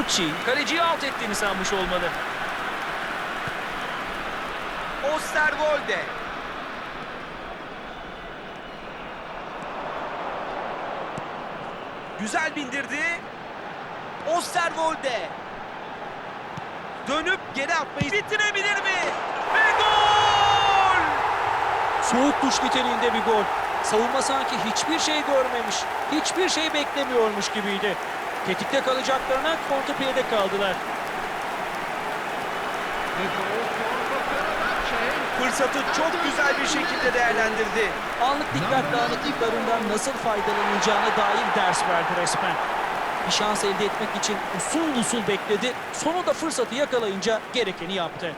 Uchi kaleciyi alt ettiğini sanmış olmalı. Osterwolde. Güzel bindirdi. Osterwolde. Dönüp geri atmayı bitirebilir mi? Ve gol! Soğuk duş niteliğinde bir gol. Savunma sanki hiçbir şey görmemiş, hiçbir şey beklemiyormuş gibiydi. Tetikte kalacaklarına kontrpiyede kaldılar. Fırsatı çok güzel bir şekilde değerlendirdi. Anlık dikkat dağınıklıklarından nasıl faydalanılacağına dair ders verdi resmen. Bir şans elde etmek için usul usul bekledi. Sonunda fırsatı yakalayınca gerekeni yaptı.